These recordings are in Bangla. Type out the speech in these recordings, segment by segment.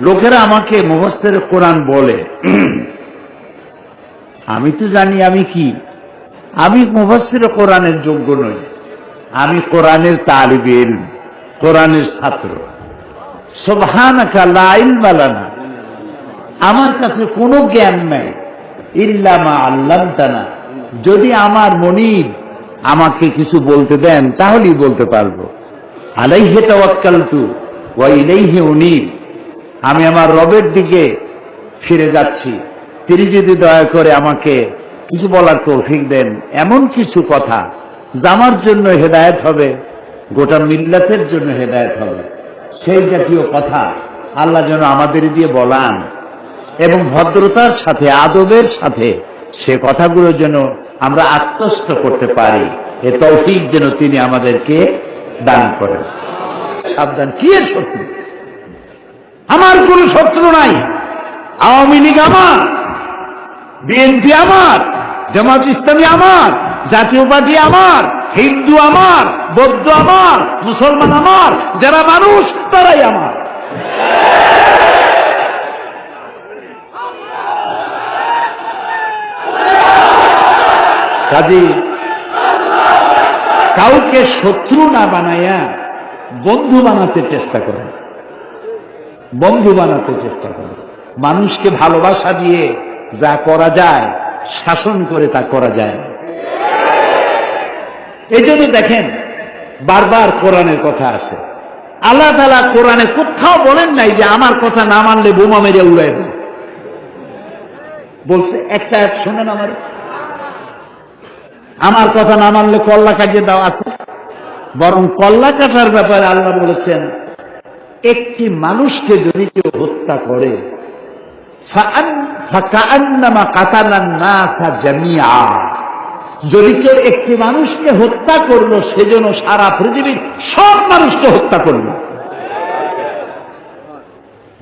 লোকেরা আমাকে মুহস্তের কোরআন বলে। আমি তো জানি আমি কি। আমি মুফাসসির কোরআনের যোগ্য নই। আমি কোরআনের তালিবেল কোরআনের ছাত্র। ইলমা আমার কাছে কোনো জ্ঞান নাই। ইল্লামা আল্লামতানা। যদি আমার মনির আমাকে কিছু বলতে দেন, তাহলেই বলতে পারব। আলাইহে ওয়া ইলাইহি উনীব। আমি আমার রবের দিকে ফিরে যাচ্ছি। তিনি যদি দয়া করে আমাকে কিছু বলার তৌফিক দেন, এমন কিছু কথা জামার জন্য হেদায়েত হবে, গোটা মিল্লাতের জন্য হেদায়েত হবে। সেই জাতীয় কথা আল্লাহ যেন আমাদের দিয়ে বলান এবং ভদ্রতার সাথে, আদবের সাথে সে কথাগুলো যেন আমরা আত্মস্থ করতে পারি। এ তৌফিক যেন তিনি আমাদেরকে দান করেন। সাবধান, কি শত্রু? আমার কোন শত্রু নাই। আওয়ামী লীগ আমার, বিএনপি আমার, জামাত ইসলামী আমার জাতীয় পার্টি আমার, হিন্দু আমার, বৌদ্ধ আমার, মুসলমান আমার, যারা মানুষ তারাই আমার। কাজী, কাউকে শত্রু না বানাইয়া বন্ধু বানাতে চেষ্টা করে বন্ধু বানাতে চেষ্টা করে। মানুষকে ভালোবাসা দিয়ে যা করা যায়, শাসন করে তা করা যায়। এই জন্য দেখেন, বারবার কোরআনের কথা আসে আল্লাহ তালা কোরআনে কোথাও বলেন নাই যে আমার কথা না মানলে বোমা মেরে উড়াই দেয় বলছে, একটা এক শোনেন আমার। আমার কথা না মানলে কল্লা কাটিয়ে দাও, আছে। বরং কল্লা কাটার ব্যাপারে আল্লাহ বলেছেন একটি মানুষকে যদি কেউ হত্যা করে। যদি কেউ একটি মানুষকে হত্যা করল সেজন্য সারা পৃথিবীর সব মানুষকে হত্যা করল।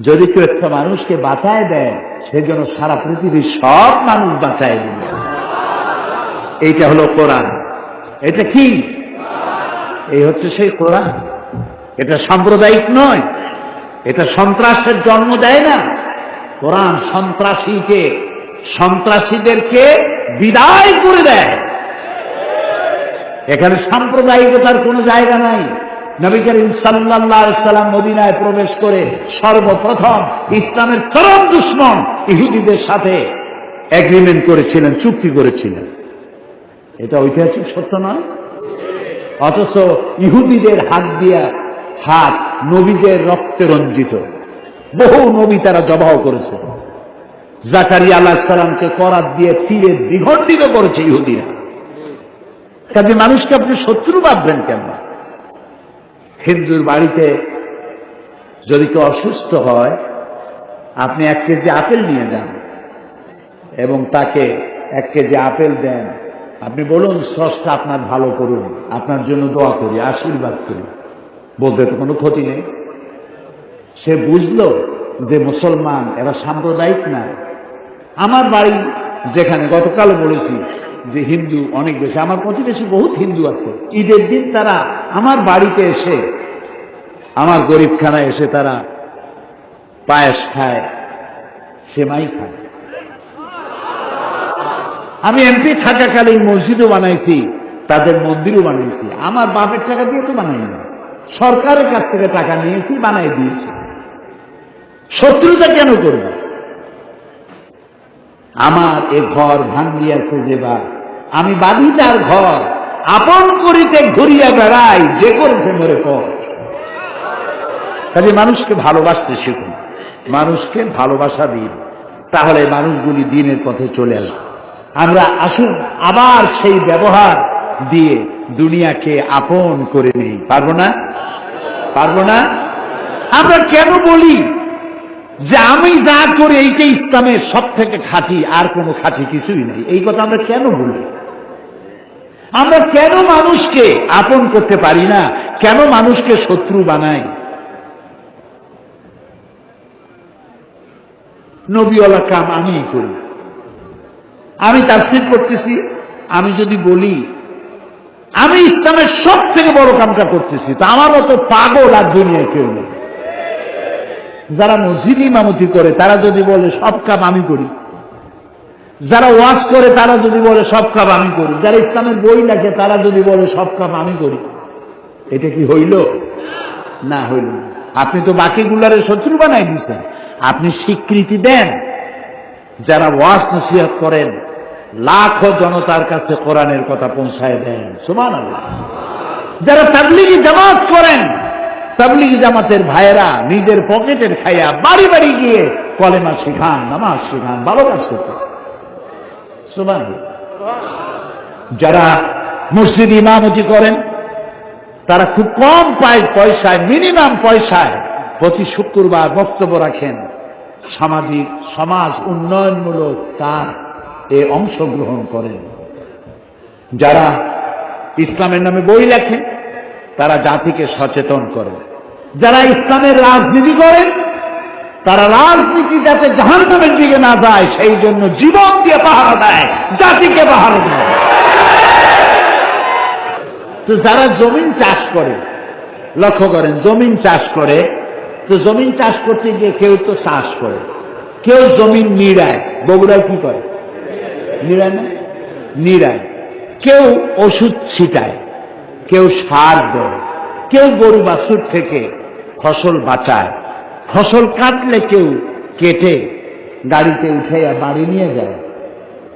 যদি কেউ একটা মানুষকে বাঁচায় দেয় সেজন্য সারা পৃথিবীর সব মানুষ বাঁচায় দিল এইটা হলো কোরআন। এটা কি? এই হচ্ছে সেই কোরআন। এটা সাম্প্রদায়িক নয়। এটা সন্ত্রাসের জন্ম দেয় না। কোরআন সন্ত্রাসীকে, সন্ত্রাসীদেরকে বিদায় করে দেয়। এখানে সাম্প্রদায়িকতার কোনো জায়গা নাই। নবী করিম মদিনায় প্রবেশ করে সর্বপ্রথম ইসলামের চরম দুশ্মন ইহুদিদের সাথে এগ্রিমেন্ট করেছিলেন, চুক্তি করেছিলেন। এটা ঐতিহাসিক সত্য নয়। অথচ ইহুদিদের হাত দিয়া হাত নবীদের রক্তে রঞ্জিত। বহু নবী তারা জবাহ করেছে। জাকারিয়া আল্লাহ সালামকে করাত দিয়ে চিরে বিঘণ্ডিত করেছে ইহুদিরা। কাজে মানুষকে আপনি শত্রু ভাববেন কেন? হিন্দুর বাড়িতে যদি কেউ অসুস্থ হয়, আপনি এক কেজি আপেল নিয়ে যান এবং তাকে এক কেজি আপেল দেন। আপনি বলুন স্রষ্টা আপনার ভালো করুন। আপনার জন্য দোয়া করি, আশীর্বাদ করি। বলতে তো কোনো ক্ষতি নেই। সে বুঝলো যে মুসলমান, এরা সাম্প্রদায়িক না। আমার বাড়ি যেখানে গতকাল বলেছি যে হিন্দু অনেক বেশি, আমার প্রতিবেশী বহুত হিন্দু আছে। ঈদের দিন তারা আমার বাড়িতে এসে, আমার গরিবখানায় এসে তারা পায়েস খায়, সেমাই খায়। আমি এমপি থাকাকালীন মসজিদও বানাইছি, তাদের মন্দিরও বানাইছি। আমার বাপের টাকা দিয়ে তো বানাইনি। সরকারের কাছ থেকে টাকা নিয়েছি, বানাই দিয়েছি। শত্রুতা কেন করব? আমার এ ঘর ভাঙ্গিয়াছে যে বা আমি বাঁধি তার ঘর, আপন করিতে ঘুরিয়া বেড়াই, যে করেছে মরে পর। কাজে মানুষকে ভালোবাসতে শিখুন। মানুষকে ভালোবাসা দিন। তাহলে মানুষগুলি দিনের পথে চলে আসবে। আমরা আসুন আবার সেই ব্যবহার দিয়ে দুনিয়াকে আপন করে নেই। পারব না? পারব না? আমরা কেন বলি যে আমি যা করি এইটা ইসলামের সব থেকে খাঁটি, আর কোনো খাঁটি কিছুই নেই। এই কথা আমরা কেন বলি? আমরা কেন মানুষকে আপন করতে পারি না? কেন মানুষকে শত্রু বানাই? নবীওয়ালা কাম আমিই করি। আমি তাফসির করতেছি, আমি যদি বলি আমি ইসলামের সব থেকে বড় কামটা করতেছি। তা আমার মতো পাগল আর দুনিয়ায় কেউ নেই। যারা মসজিদ ইমামতি করে, তারা যদি বলে, সব কাম আমি করি। যারা ওয়াজ করে, তারা যদি বলে, সব কাম আমি করি। যারা ইসলামের বই লেখে, তারা যদি বলে, সব কাম আমি করি। এটা কি হইল? না হইল আপনি তো বাকিগুলারে শত্রু বানাই দিচ্ছেন আপনি স্বীকৃতি দেন। যারা ওয়াজ নসিহত করেন লাখো জনতার কাছে কোরআনের কথা পৌঁছায় দেন। সমান যারা তাবলিগি জামাত করেন, তাবলিগি জামাতের ভাইয়েরা নিজের পকেটের খাইয়া বাড়ি বাড়ি গিয়ে কলেমা শিখান, নামাজ শিখান, ভালো কাজ করতেছে। সমান যারা মসজিদ ইমামতি করেন, তারা খুব কম পায় পয়সায়, মিনিমাম পয়সায় প্রতি শুক্রবার বক্তব্য রাখেন। সামাজিক, সমাজ উন্নয়নমূলক কাজ এ অংশগ্রহণ করেন যারা ইসলামের নামে বই লেখেন তারা জাতিকে সচেতন করে। যারা ইসলামের রাজনীতি করেন তারা রাজনীতি যাতে জাহান্নামের দিকে না যায়, সেই জন্য জীবন দিয়ে পাহারা দেয়, জাতিকে পাহারা দেয়। তো যারা জমিন চাষ করে, লক্ষ্য করেন, জমিন চাষ করে, তো জমিন চাষ করতে গিয়ে কেউ তো চাষ করে। কেউ জমিন নিড়ায়, বগুড়ায় কি করে? কেউ ওষুধ ছিটায়, কেউ সার দেয়, কেউ গরু বাছুর থেকে ফসল বাঁচায়। ফসল কাটলে কেউ কেটে গাড়িতে উঠে বাড়ি নিয়ে যায়।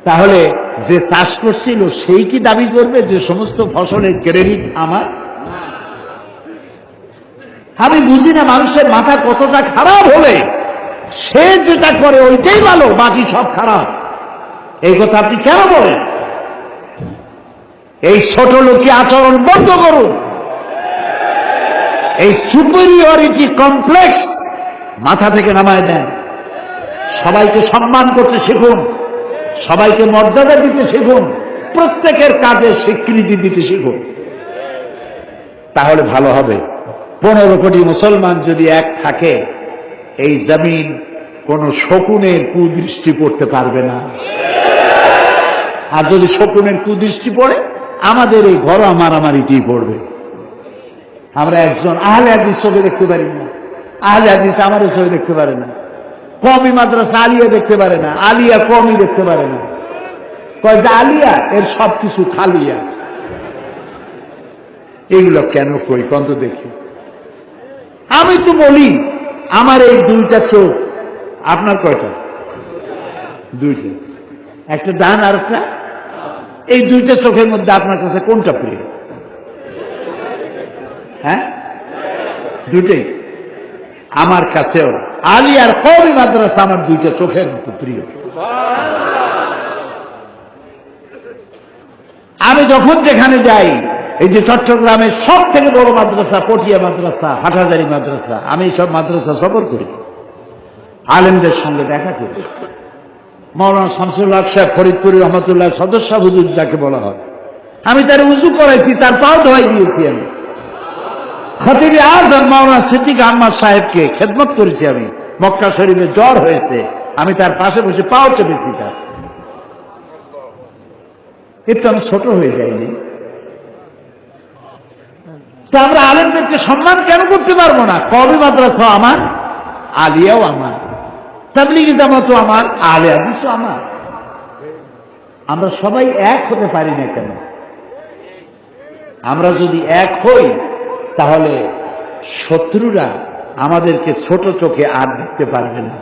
তাহলে যে চাষ করছিল সেই কি দাবি করবে যে সমস্ত ফসলের ক্রেডিট আমার? আমি বুঝি না মানুষের মাথা কতটা খারাপ হবে সে যেটা করে ওইটাই ভালো, বাকি সব খারাপ। এই কথা আপনি কেন বলেন? এই ছোট লোকী আচরণ বন্ধ করুন। এই সুপেরিয়রিটি কমপ্লেক্স মাথা থেকে নামায় দেন। সবাইকে সম্মান করতে শিখুন। সবাইকে মর্যাদা দিতে শিখুন। প্রত্যেকের কাজে স্বীকৃতি দিতে শিখুন। তাহলে ভালো হবে। পনেরো কোটি মুসলমান যদি এক থাকে, এই জমিন কোন শকুনের কুদৃষ্টি পড়তে পারবে না। আর যদি শকুনের কুদৃষ্টি পড়ে, আমাদের এই ঘর মারামারিতেই পড়বে। আমরা একজন আহলে হাদিস চোখে দেখতে পারি না। আহলে হাদিস আমারও চোখে দেখতে পারে না। কমই মাদ্রাসা আলিয়া দেখতে পারে না। আলিয়া কমই দেখতে পারে না। কয় যে আলিয়া, এর সব কিছু খালিয়া এগুলো কেন কই? কন্ত দেখি। আমি তো বলি, আমার এই দুইটা চোখ, আপনার কয়টা? দুইটা। একটা ডান আর একটা এই দুইটা চোখের মধ্যে আপনার কাছে কোনটা প্রিয়? হ্যাঁ? দুইটাই। আমার কাছেও। আলী আর কবি মাদ্রাসা আমার দুইটা চোখের মতো প্রিয়। আমি যখন যেখানে যাই, এই যে চট্টগ্রামের সব থেকে বড় মাদ্রাসা, পটিয়া মাদ্রাসা, হাটহাজারি মাদ্রাসা, আমি সব মাদ্রাসা সফর করি। আলেমদের সঙ্গে দেখা করি। মৌলানা শামসুল্লাহ সাহেব ফরিদপুরি রহমতুল্লাহ সদস্য হুজুর যাকে বলা হয়। আমি তার উজু করাইছি, তার পাও ধোয়াই দিয়েছি আমি। খতিবে আজম মাওলানা সিদ্দিক আহমদ সাহেবকে খেদমত করেছি আমি। মক্কা শরীফে জ্বর হয়েছে, আমি তার পাশে বসে পাও চেপেছি তার। একটু আমি ছোট হয়ে যাইনি। তো আমরা আলেমদেরকে সম্মান কেন করতে পারব না? কবি মাদ্রাসা আমার? আলিয়াও আমার। তাবলিগি জামাতও আমার আলে হাদিসও আমার। আমরা সবাই এক হতে পারি না কেন? আমরা যদি এক হই, তাহলে শত্রুরা আমাদেরকে ছোট চোখে আর দেখতে পারবে না।